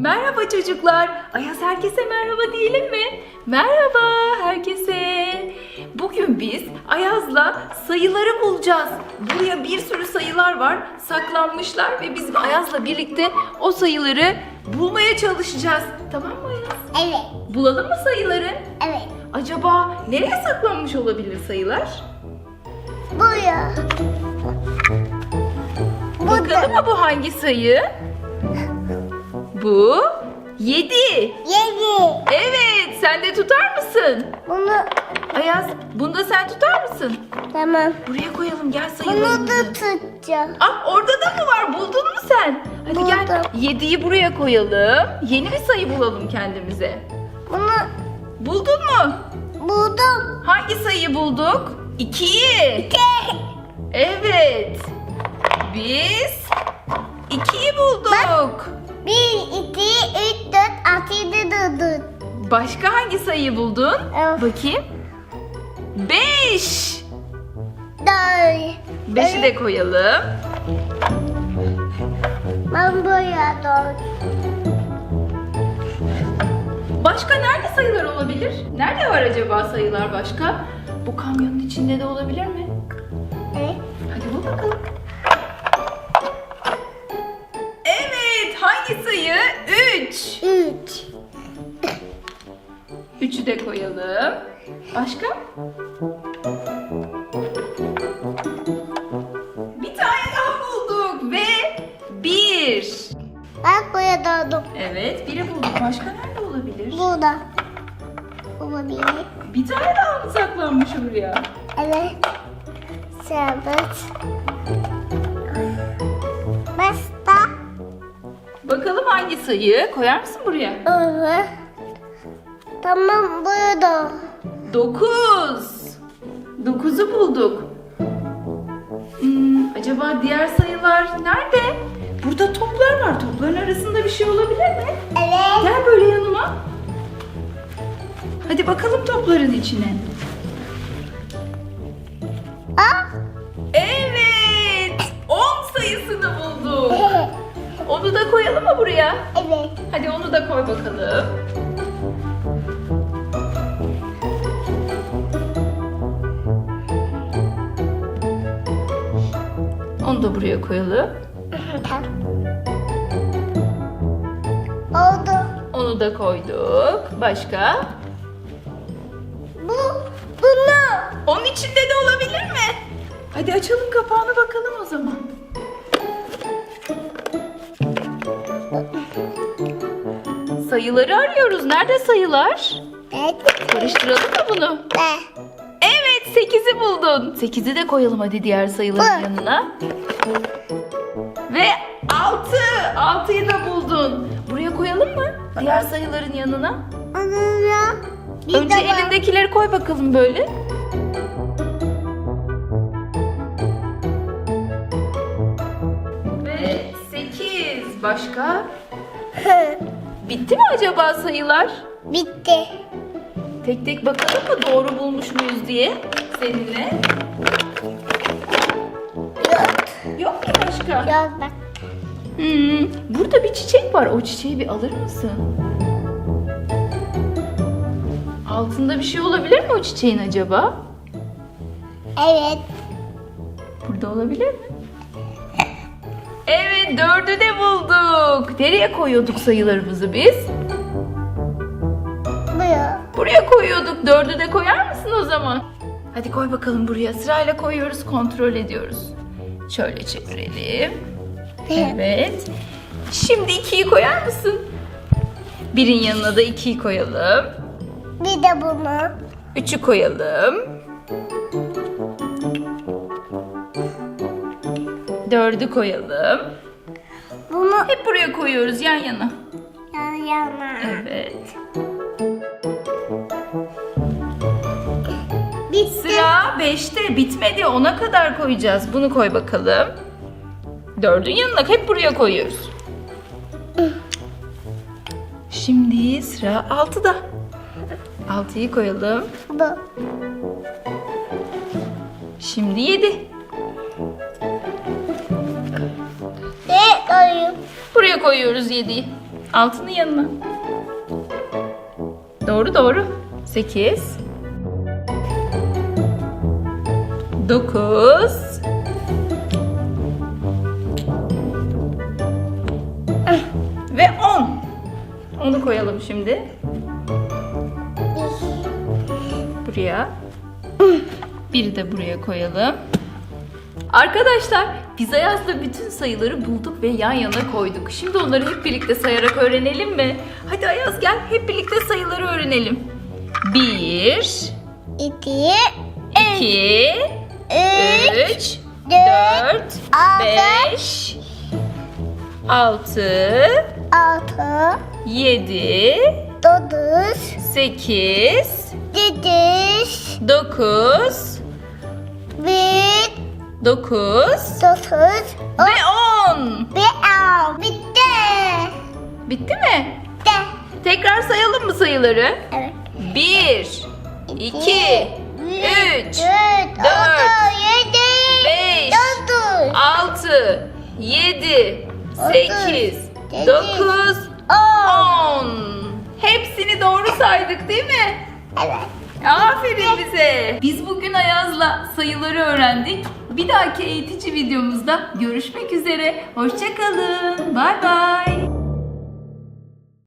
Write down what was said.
Merhaba çocuklar. Ayaz herkese merhaba diyelim mi? Merhaba herkese. Bugün biz Ayaz'la sayıları bulacağız. Buraya bir sürü sayılar var. Saklanmışlar ve biz Ayaz'la birlikte o sayıları bulmaya çalışacağız. Tamam mı Ayaz? Evet. Bulalım mı sayıları? Evet. Acaba nereye saklanmış olabilir sayılar? Buraya. Bakalım mı bu hangi sayı? Bu 7. Yedi. Evet, sen de tutar mısın? Bunu Ayaz, bunu da sen tutar mısın? tamam. Buraya koyalım, gel Bunu sayılarımızı. da tutacağım. Ah, orada da mı var? Buldun mu sen? Hadi gel, Buldum. 7'yi buraya koyalım. Yeni bir sayı bulalım kendimize. Bunu Buldun mu? buldum. Hangi sayıyı bulduk? 2'yi. Evet. Biz 2'yi bulduk. Bir, iki, üç, dört, altı, yedi, dokuz. Başka hangi sayıyı buldun? Evet. Bakayım. 5. Dört. 5'i de koyalım. Ben buraya dört. Başka nerede sayılar olabilir? Nerede var acaba sayılar başka? Bu kamyonun içinde de olabilir mi? Evet. Hadi bul bakalım. Bir tane daha bulduk ve 1. Ben buraya doğdum. Evet, biri bulduk. Başka nerede olabilir? Burada. Olabilir. Bir tane daha mı saklanmış buraya? Evet. Sabit. Basta. Bakalım hangi sayı? Koyar mısın buraya? Evet. Tamam burada. 9. 9'u bulduk. Hmm, acaba diğer sayılar nerede? Burada toplar var. Topların arasında bir şey olabilir mi? Evet. Gel böyle yanıma. Hadi bakalım topların içine. Ah. Evet. 10 sayısını bulduk. Onu da koyalım mı buraya? evet. Hadi onu da koy bakalım. Onu da buraya koyalım. Oldu. Onu da koyduk. Başka? Bu. Bunu. Onun içinde de olabilir mi? Hadi açalım kapağını bakalım o zaman. Sayıları arıyoruz. Nerede sayılar? Evet. Karıştıralım mı bunu? Be. Evet 8'i buldun. 8'i de koyalım hadi diğer sayıların yanına. Ve 6. 6'yı da buldun. Buraya koyalım mı? Diğer sayıların yanına. Bir Önce de elindekileri koy bakalım böyle. Ve 8. Başka? Bitti mi acaba sayılar? Bitti. Tek tek bakalım mı doğru bulmuş muyuz diye seninle. Yok. Yok mu başka? Yok bak. Hmm, burada bir çiçek var. O çiçeği bir alır mısın? Altında bir şey olabilir mi o çiçeğin acaba? Evet. Burada olabilir mi? Evet dördü de bulduk. Nereye koyuyorduk sayılarımızı biz? Buraya. Koyuyorduk. Dördü de koyar mısın o zaman? Hadi koy bakalım buraya. Sırayla koyuyoruz, kontrol ediyoruz. Şöyle çevirelim. Evet. Şimdi ikiyi koyar mısın? Birin yanına da ikiyi koyalım. Bir de bunu. Üçü koyalım. Dördü koyalım. Bunu Hep buraya koyuyoruz yan yana. yan yana. Evet. 5'te bitmedi. Ona kadar koyacağız. Bunu koy bakalım. Dördün yanına hep buraya koyuyoruz. Şimdi sıra 6'da. 6'yı koyalım. Bu. Şimdi 7. Ne koyayım? Buraya koyuyoruz 7'yi. Altının yanına. Doğru doğru. 8 9 ve 10. Onu koyalım şimdi. Buraya. Biri de buraya koyalım. Arkadaşlar biz Ayaz'la bütün sayıları bulduk ve yan yana koyduk. Şimdi onları hep birlikte sayarak öğrenelim mi? Hadi Ayaz gel hep birlikte sayıları öğrenelim. 1, İki, 2, üç, 3, 4, 5, 6, 6, 7, 9, 8, 7, 9, 1, 9 9, ve 10. 10. Bitti. Bitti mi? De. Tekrar sayalım mı sayıları? Evet. 1, 2, 3, 8, sekiz, 9, on. 10. Hepsini doğru saydık değil mi? Evet. Aferin bize. Biz bugün Ayaz'la sayıları öğrendik. Bir dahaki eğitici videomuzda görüşmek üzere. Hoşçakalın. Bay bay.